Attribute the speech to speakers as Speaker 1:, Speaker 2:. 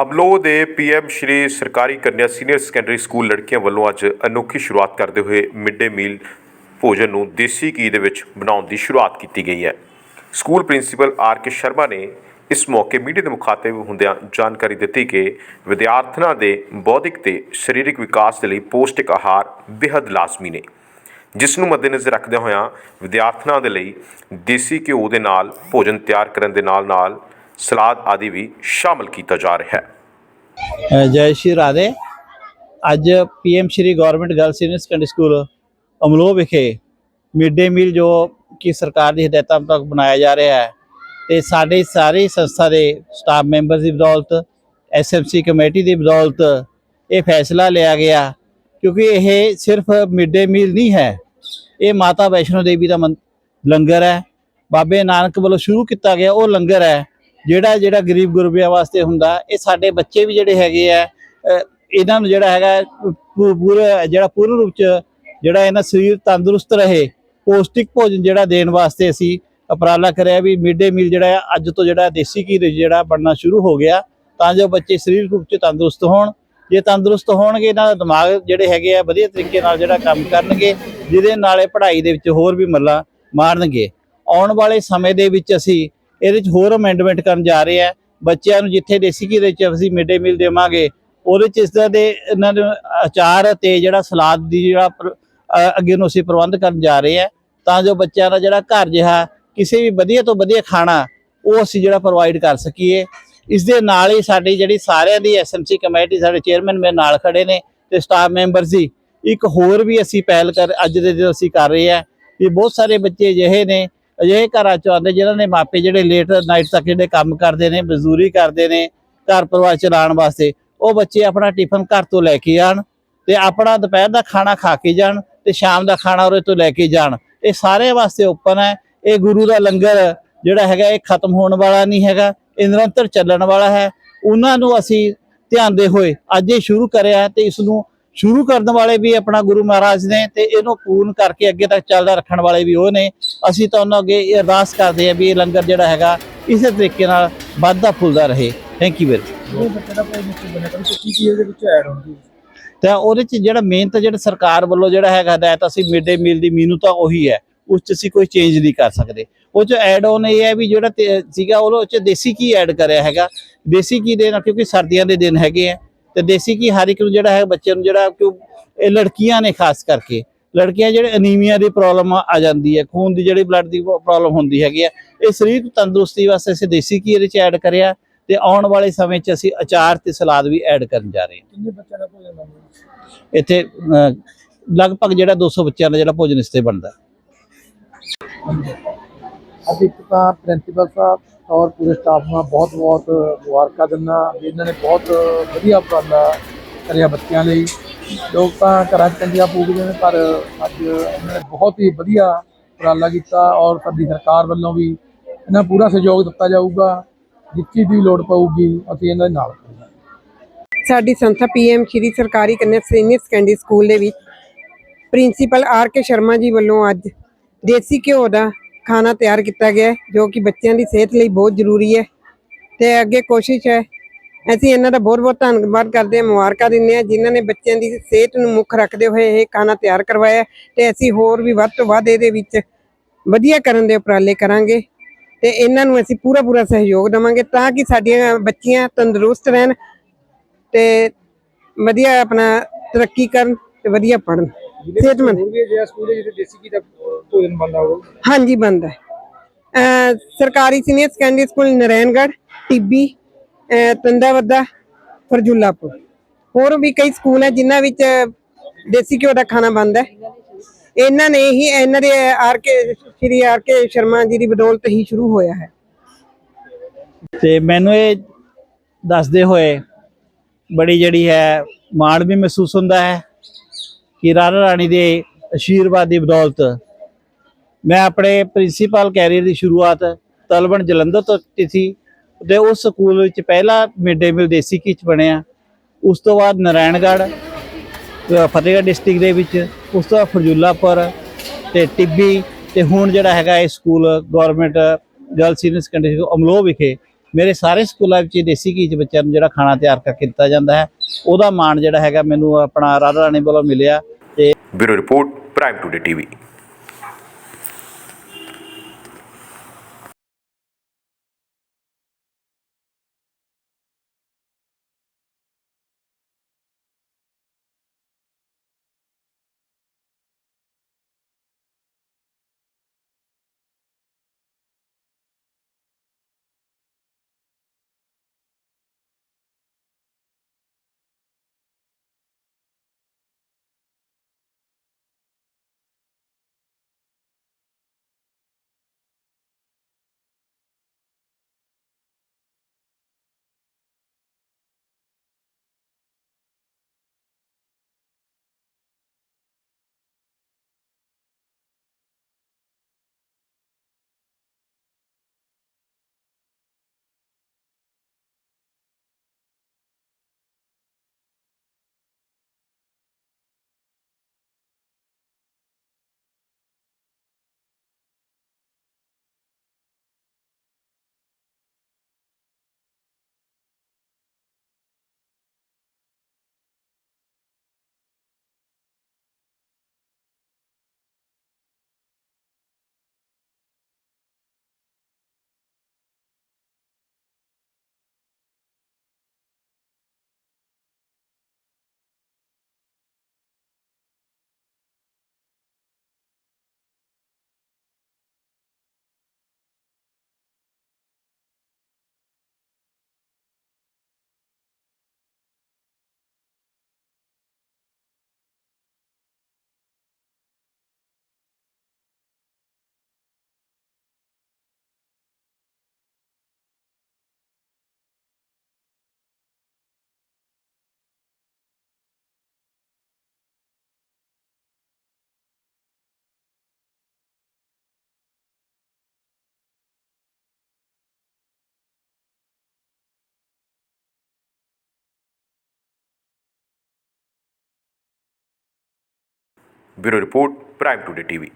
Speaker 1: ਅਬਲੋ ਦੇ ਪੀਐਮ ਸ਼੍ਰੀ ਸਰਕਾਰੀ ਕੰਨਿਆ senior secondary school ਲੜਕੀਆਂ ਵੱਲੋਂ ਅੱਜ ਅਨੋਖੀ ਸ਼ੁਰੂਆਤ ਕਰਦੇ ਹੋਏ ਮਿਡ ਡੇ ਮੀਲ ਭੋਜਨ ਨੂੰ ਦੇਸੀ ਘੀ ਦੇ ਵਿੱਚ ਬਣਾਉਣ ਦੀ ਸ਼ੁਰੂਆਤ ਕੀਤੀ ਗਈ ਹੈ। School principal R K Sharma ਨੇ ਇਸ ਮੌਕੇ ਮੀਡੀਆ ਦੇ ਮੁਖਾਤਿਬ ਹੁੰਦਿਆਂ ਜਾਣਕਾਰੀ ਦਿੱਤੀ ਕਿ ਵਿਦਿਆਰਥਣਾਂ ਦੇ ਬੌਧਿਕ ਤੇ ਸਰੀਰਕ ਵਿਕਾਸ ਦੇ ਲਈ ਪੌਸ਼ਟਿਕ ਆਹਾਰ ਬੇहद ਲਾਜ਼ਮੀ ਨੇ। ਜਿਸ ਨੂੰ ਮੱਦੇਨਜ਼ਰ ਰੱਖਦਿਆਂ ਹੋਇਆਂ ਵਿਦਿਆਰਥਣਾਂ ਦੇ ਲਈ ਦੇਸੀ ਘਿਓ ਦੇ ਨਾਲ ਭੋਜਨ ਤਿਆਰ ਕਰਨ ਦੇ ਨਾਲ ਨਾਲ ਸਲਾਦ ਆਦਿ ਵੀ ਸ਼ਾਮਲ ਕੀਤਾ ਜਾ ਰਿਹਾ ਹੈ।
Speaker 2: ਜੈ ਸ਼੍ਰੀ ਰਾਧੇ। ਅੱਜ PM Shri government girl senior secondary school Amloh ਵਿਖੇ ਮਿਡ ਡੇ ਮੀਲ ਜੋ ਕਿ ਸਰਕਾਰ ਦੀ ਹਦਾਇਤਾਂ ਮੁਤਾਬਕ ਬਣਾਇਆ ਜਾ ਰਿਹਾ ਹੈ ਤੇ ਸਾਡੇ ਸਾਰੇ ਸੰਸਥਾ ਦੇ ਸਟਾਫ ਮੈਂਬਰ ਦੀ ਬਦੌਲਤ ਐਸਐਮਸੀ ਕਮੇਟੀ ਦੀ ਬਦੌਲਤ ਇਹ ਫੈਸਲਾ ਲਿਆ ਗਿਆ ਕਿਉਂਕਿ ਇਹ ਸਿਰਫ ਮਿਡ ਡੇ ਮੀਲ ਨਹੀਂ ਹੈ। ਇਹ ਮਾਤਾ ਵੈਸ਼ਨੋ ਦੇਵੀ ਦਾ ਮੰ- ਲੰਗਰ ਹੈ। ਬਾਬੇ ਨਾਨਕ ਵੱਲੋਂ ਸ਼ੁਰੂ ਕੀਤਾ ਗਿਆ ਉਹ ਲੰਗਰ ਹੈ ਜਿਹੜਾ ਜਿਹੜਾ ਗਰੀਬ ਗੁਰਬਿਆਂ ਵਾਸਤੇ ਹੁੰਦਾ, ਇਹ ਸਾਡੇ ਬੱਚੇ ਵੀ ਜਿਹੜੇ ਹੈਗੇ ਆ ਇਹਨਾਂ ਨੂੰ ਜਿਹੜਾ ਹੈਗਾ, ਪੂ- ਪੂਰਾ ਜਿਹੜਾ ਪੂਰਨ ਰੂਪ ਚ ਜਿਹੜਾ ਇਹਨਾਂ ਸਰੀਰ ਤੰਦਰੁਸਤ ਰਹੇ, ਪੌਸ਼ਟਿਕ ਭੋਜਨ ਜਿਹੜਾ ਦੇਣ ਵਾਸਤੇ ਅਸੀਂ ਉਪਰਾਲਾ ਕਰਿਆ ਵੀ ਮਿਡ ਡੇ ਮੀਲ ਜਿਹੜਾ ਹੈ ਅੱਜ ਤੋਂ ਜਿਹੜਾ ਦੇਸੀ ਘੀ ਜਿਹੜਾ ਬਣਨਾ ਸ਼ੁਰੂ ਹੋ ਗਿਆ, ਤਾਂ ਜੋ ਬੱਚੇ ਸਰੀਰਕ ਰੂਪ ਚ ਤੰਦਰੁਸਤ ਹੋਣ। ਜੇ ਤੰਦਰੁਸਤ ਹੋਣਗੇ, ਇਹਨਾਂ ਦਾ ਦਿਮਾਗ ਜਿਹੜੇ ਹੈਗੇ ਆ, ਵਧੀਆ ਤਰੀਕੇ ਨਾਲ ਜਿਹੜਾ ਕੰਮ ਕਰਨਗੇ, ਜਿਹਦੇ ਨਾਲ ਇਹ ਪੜ੍ਹਾਈ ਦੇ ਵਿੱਚ ਹੋਰ ਵੀ ਮੱਲਾ ਮਾਰਨਗੇ। ਆਉਣ ਵਾਲੇ ਸਮੇਂ ਦੇ ਵਿੱਚ ਅਸੀਂ ਇਹਦੇ 'ਚ ਹੋਰ ਅਮੈਂਡਮੈਂਟ ਕਰਨ ਜਾ ਰਹੇ ਆ। ਬੱਚਿਆਂ ਨੂੰ ਜਿੱਥੇ ਦੇਸੀ ਘੀ ਦੇ ਵਿੱਚ ਅਸੀਂ ਮਿਡ ਡੇ ਮੀਲ ਦੇਵਾਂਗੇ, ਉਹਦੇ ਚ ਇਸ ਤਰ੍ਹਾਂ ਦੇ ਇਹਨਾਂ ਦੇ ਅਚਾਰ ਤੇ ਜਿਹੜਾ ਸਲਾਦ ਦੀ ਜਿਹੜਾ ਅੱਗੇ ਨੂੰ ਅਸੀਂ ਪ੍ਰਬੰਧ ਕਰਨ ਜਾ ਰਹੇ ਆ, ਤਾਂ ਜੋ ਬੱਚਿਆਂ ਦਾ ਜਿਹੜਾ ਘਰ ਜਿਹਾ ਕਿਸੇ ਵੀ ਵਧੀਆ ਤੋਂ ਵਧੀਆ ਖਾਣਾ ਉਹ ਅਸੀਂ ਜਿਹੜਾ ਪ੍ਰੋਵਾਈਡ ਕਰ ਸਕੀਏ। ਇਸ ਦੇ ਨਾਲ ਹੀ ਸਾਡੀ ਜਿਹੜੀ ਸਾਰਿਆਂ ਦੀ ਐਸਐਮਸੀ ਕਮੇਟੀ, ਸਾਡੇ ਚੇਅਰਮੈਨ ਮੇਰੇ ਨਾਲ ਖੜੇ ਨੇ ਤੇ ਸਟਾਫ ਮੈਂਬਰ ਸੀ ਇੱਕ ਹੋਰ ਵੀ ਅਸੀਂ ਪਹਿਲ ਕਰ, ਅੱਜ ਦੇ ਦਿਨ ਅਸੀਂ ਕਰ ਰਹੇ ਆ। ਵੀ ਬਹੁਤ ਸਾਰੇ ਬੱਚੇ ਅਜਿਹੇ ਨੇ ਅਜਿਹੇ ਘਰਾਂ ਚੋਂ ਆਉਂਦੇ ਜਿਨ੍ਹਾਂ ਦੇ ਮਾਪੇ ਜਿਹੜੇ ਲੇਟ ਨਾਈਟ ਤੱਕ ਜਿਹੜੇ ਕੰਮ ਕਰਦੇ ਨੇ, ਮਜ਼ਦੂਰੀ ਕਰਦੇ ਨੇ, ਘਰ ਪਰਿਵਾਰ ਚਲਾਉਣ ਵਾਸਤੇ, ਉਹ ਬੱਚੇ ਆਪਣਾ ਟਿਫਨ ਘਰ ਤੋਂ ਲੈ ਕੇ ਆਣ ਤੇ ਆਪਣਾ ਦੁਪਹਿਰ ਦਾ ਖਾਣਾ ਖਾ ਕੇ ਜਾਣ ਤੇ ਸ਼ਾਮ ਦਾ ਖਾਣਾ ਉਹਦੇ ਤੋਂ ਲੈ ਕੇ ਜਾਣ। ਇਹ ਸਾਰੇ ਵਾਸਤੇ ਓਪਨ ਹੈ। ਇਹ ਗੁਰੂ ਦਾ ਲੰਗਰ ਜਿਹੜਾ ਹੈਗਾ, ਇਹ ਖਤਮ ਹੋਣ ਵਾਲਾ ਨਹੀਂ ਹੈਗਾ, ਇਹ ਨਿਰੰਤਰ ਚੱਲਣ ਵਾਲਾ ਹੈ। ਉਹਨਾਂ ਨੂੰ ਅਸੀਂ ਧਿਆਨ ਦੇ ਹੋਏ ਅੱਜ ਇਹ ਸ਼ੁਰੂ ਕਰਿਆ ਤੇ ਇਸ ਨੂੰ ਸ਼ੁਰੂ ਕਰਨ ਵਾਲੇ ਵੀ ਆਪਣਾ ਗੁਰੂ ਮਹਾਰਾਜ ਨੇ ਤੇ ਇਹਨੂੰ ਪੂਰਨ ਕਰਕੇ ਅੱਗੇ ਤੱਕ ਚੱਲਦਾ ਰੱਖਣ ਵਾਲੇ ਵੀ ਉਹ ਨੇ। ਅਸੀਂ ਤਾਂ ਉਹਨਾਂ ਅੱਗੇ ਇਹ ਅਰਦਾਸ ਕਰਦੇ ਹਾਂ ਵੀ ਇਹ ਲੰਗਰ ਜਿਹੜਾ ਹੈਗਾ ਇਸੇ ਤਰੀਕੇ ਨਾਲ ਵੱਧਦਾ ਫੁੱਲਦਾ ਰਹੇ। ਥੈਂਕ ਯੂ ਵੈਰੀ
Speaker 3: ਤਾਂ
Speaker 2: ਉਹਦੇ ਚ ਜਿਹੜਾ ਮੇਨ ਤਾਂ ਜਿਹੜਾ ਸਰਕਾਰ ਵੱਲੋਂ ਜਿਹੜਾ ਹੈਗਾ ਹਦਾਇਤ ਅਸੀਂ ਮਿਡ ਡੇ ਮੀਲ ਦੀ ਮੀਨੂ ਤਾਂ ਉਹੀ ਹੈ। ਉਸ ਚ ਅਸੀਂ ਕੋਈ ਚੇਂਜ ਨਹੀਂ ਕਰ ਸਕਦੇ। ਉਹ ਚ ਐਡ ਆਨ ਇਹ ਹੈ ਵੀ ਜਿਹੜਾ ਸੀਗਾ ਉਹ ਚ ਦੇਸੀ ਕੀ ਐਡ ਕਰਿਆ ਹੈਗਾ। ਦੇਸੀ ਕੀ ਦੇ ਨਾਲ ਕਿਉਂਕਿ ਸਰਦੀਆਂ ਦੇ ਦਿਨ ਹੈਗੇ ਆ। ਤੇ ਦੇਸੀ ਕੀ ਹਰ ਇੱਕ ਨੂੰ ਜਿਹੜਾ ਹੈ ਬੱਚੇ ਨੂੰ ਜਿਹੜਾ ਕਿਉਂ ਇਹ ਲੜਕੀਆਂ ਨੇ ਖਾਸ ਕਰਕੇ। ਲੜਕੀਆਂ ਜਿਹੜੇ ਅਨੀਮੀਆ ਦੀ ਪ੍ਰੋਬਲਮ ਆ ਜਾਂਦੀ ਹੈ ਖੂਨ ਦੀ ਜਿਹੜੀ ਬਲੱਡ ਦੀ ਪ੍ਰੋਬਲਮ ਹੁੰਦੀ ਹੈਗੀ ਹੈ ਇਹ ਸਰੀਰ ਤੰਦਰੁਸਤੀ ਵਾਸਤੇ ਅਸੀਂ ਦੇਸੀ ਕੀ ਇਹਦੇ ਚ ਐਡ ਕਰਿਆ ਤੇ ਆਉਣ ਵਾਲੇ ਸਮੇਂ 'ਚ ਅਸੀਂ ਅਚਾਰ ਤੇ ਸਲਾਦ ਵੀ ਐਡ ਕਰਨ ਜਾ ਰਹੇ ਹਾਂ।
Speaker 3: ਕਿੰਨੇ ਬੱਚਿਆਂ ਦਾ ਭੋਜਨ ਬਣਦਾ?
Speaker 2: ਇੱਥੇ ਲਗਭਗ ਜਿਹੜਾ 200 ਬੱਚਿਆਂ ਦਾ ਜਿਹੜਾ ਭੋਜਨ ਇਸ ਤੇ ਬਣਦਾ।
Speaker 3: ਅੱਜ ਇੱਕ ਤਾਂ ਪ੍ਰਿੰਸੀਪਲ ਸਾਹਿਬ ਔਰ ਪੂਰੇ ਸਟਾਫ ਨੂੰ ਬਹੁਤ ਬਹੁਤ ਮੁਬਾਰਕਾਂ ਦਿੰਦਾ ਵੀ ਇਹਨਾਂ ਨੇ ਬਹੁਤ ਵਧੀਆ ਉਪਰਾਲਾ ਕਰਿਆ ਬੱਚਿਆਂ ਲਈ। ਲੋਕ ਤਾਂ ਘਰਾਂ 'ਚ ਕੰਜੀਆਂ ਪੂਜਦੇ ਨੇ, ਪਰ ਅੱਜ ਇਹਨਾਂ ਨੇ ਬਹੁਤ ਹੀ ਵਧੀਆ ਉਪਰਾਲਾ ਕੀਤਾ ਔਰ ਸਾਡੀ ਸਰਕਾਰ ਵੱਲੋਂ ਵੀ ਇਹਨਾਂ ਪੂਰਾ ਸਹਿਯੋਗ ਦਿੱਤਾ ਜਾਊਗਾ, ਜਿਸ ਦੀ ਲੋੜ ਪਊਗੀ, ਅਸੀਂ ਇਹਨਾਂ ਦੇ ਨਾਲ
Speaker 4: ਸਾਡੀ ਸੰਸਥਾ ਪੀਐਮ ਸ਼੍ਰੀ ਸਰਕਾਰੀ ਕੰਨਿਆ ਸੀਨੀਅਰ ਸੈਕੰਡਰੀ ਸਕੂਲ ਦੇ ਵਿੱਚ ਪ੍ਰਿੰਸੀਪਲ ਆਰ ਕੇ ਸ਼ਰਮਾ ਜੀ ਵੱਲੋਂ ਅੱਜ ਦੇਸੀ ਘਿਓ ਦਾ ਖਾਣਾ ਤਿਆਰ ਕੀਤਾ ਗਿਆ ਜੋ ਕਿ ਬੱਚਿਆਂ ਦੀ ਸਿਹਤ ਲਈ ਬਹੁਤ ਜ਼ਰੂਰੀ ਹੈ। ਤੇ ਅੱਗੇ ਕੋਸ਼ਿਸ਼ ਹੈ, ਅਸੀਂ ਇਹਨਾਂ ਦਾ ਬਹੁਤ ਬਹੁਤ ਧੰਨਵਾਦ ਕਰਦੇ ਹਾਂ, ਮੁਬਾਰਕਾਂ ਦਿੰਦੇ ਹਾਂ, ਜਿਨ੍ਹਾਂ ਨੇ ਬੱਚਿਆਂ ਦੀ ਸਿਹਤ ਨੂੰ ਮੁੱਖ ਰੱਖਦੇ ਹੋਏ ਇਹ ਖਾਣਾ ਤਿਆਰ ਕਰਵਾਇਆ ਹੈ। ਤੇ ਅਸੀਂ ਹੋਰ ਵੀ ਵੱਧ ਤੋਂ ਵੱਧ ਇਹਦੇ ਵਿੱਚ ਵਧੀਆ ਕਰਨ ਦੇ ਉਪਰਾਲੇ ਕਰਾਂਗੇ ਤੇ ਇਹਨਾਂ ਨੂੰ ਅਸੀਂ ਪੂਰਾ ਪੂਰਾ ਸਹਿਯੋਗ ਦੇਵਾਂਗੇ ਤਾਂ ਕਿ ਸਾਡੀਆਂ ਬੱਚੀਆਂ ਤੰਦਰੁਸਤ ਰਹਿਣ ਤੇ ਵਧੀਆ ਆਪਣਾ ਤਰੱਕੀ ਕਰਨ ਤੇ ਵਧੀਆ ਪੜਨ ਸਿਹਤਮੰਦ
Speaker 3: ਹੋਰ ਵੀ ਅਜਿਹਾ ਸਕੂਲ ਹੈ ਜਿੱਥੇ ਦੇਸੀ ਘੀ ਦਾ ਭੋਜਨ ਬਣਦਾ ਹੋਵੇ
Speaker 4: ਹਾਂਜੀ ਬੰਦ ਹੈ। ਅਹ ਸਰਕਾਰੀ senior secondary school Naraingarh Tibbi ਅਹ ਤੰਦਾਵੱਦਾ ਫਰਜੁਲਾਪੁਰ। ਹੋਰ ਵੀ ਕਈ ਸਕੂਲ ਹੈ ਜਿਨ੍ਹਾਂ ਵਿੱਚ ਦੇਸੀ ਘਿਓ ਦਾ ਖਾਣਾ ਬਣਦਾ ਹੈ। ਇਹਨਾਂ ਨੇ ਹੀ ਇਹਨਾਂ ਦੇ R K Shri R K Sharma ji ਦੀ ਬਦੌਲਤ ਹੀ ਸ਼ੁਰੂ ਹੋਇਆ ਹੈ।
Speaker 2: ਤੇ ਮੈਨੂੰ ਇਹ ਦੱਸਦੇ ਹੋਏ ਬੜੀ ਜਿਹੜੀ ਹੈ ਮਾਣ ਵੀ ਮਹਿਸੂਸ ਹੁੰਦਾ ਹੈ। ਕਿ ਰਾਣਾ ਰਾਣੀ ਦੇ ਅਸ਼ੀਰਵਾਦ ਦੀ ਬਦੌਲਤ ਮੈਂ ਆਪਣੇ ਪ੍ਰਿੰਸੀਪਲ ਕੈਰੀਅਰ ਦੀ ਸ਼ੁਰੂਆਤ ਤਲਵਣ ਜਲੰਧਰ ਤੋਂ ਕੀਤੀ ਸੀ ਤੇ ਉਸ ਸਕੂਲ ਵਿੱਚ ਪਹਿਲਾ ਮਿਡ ਡੇ ਮਿਲ ਦੇਸੀ ਕਿਚ ਬਣਿਆ। ਉਸ ਤੋਂ ਬਾਅਦ ਨਰਾਇਣਗੜ੍ਹ ਫਤਿਹਗੜ੍ਹ ਡਿਸਟ੍ਰਿਕਟ ਦੇ ਵਿੱਚ, ਉਸ ਤੋਂ ਬਾਅਦ ਫਰਜ਼ੂਲਾਪੁਰ ਤੇ ਟਿੱਬੀ ਤੇ ਹੁਣ ਜਿਹੜਾ ਹੈਗਾ ਇਹ school government girl senior secondary school Amloh ਵਿਖੇ ਮੇਰੇ ਸਾਰੇ ਸਕੂਲਾਂ ਵਿੱਚ ਦੇਸੀ ਘੀ ਬੱਚਿਆਂ ਨੂੰ ਜਿਹੜਾ ਖਾਣਾ ਤਿਆਰ ਕਰਕੇ ਦਿੱਤਾ ਜਾਂਦਾ ਹੈ। ਉਹਦਾ ਮਾਣ ਜਿਹੜਾ ਹੈਗਾ ਮੈਨੂੰ ਆਪਣਾ ਰਾਧਾ ਰਾਣੀ ਵੱਲੋਂ ਮਿਲਿਆ। ਤੇ
Speaker 1: bureau report Prime Today TV bureau report Prime Today TV.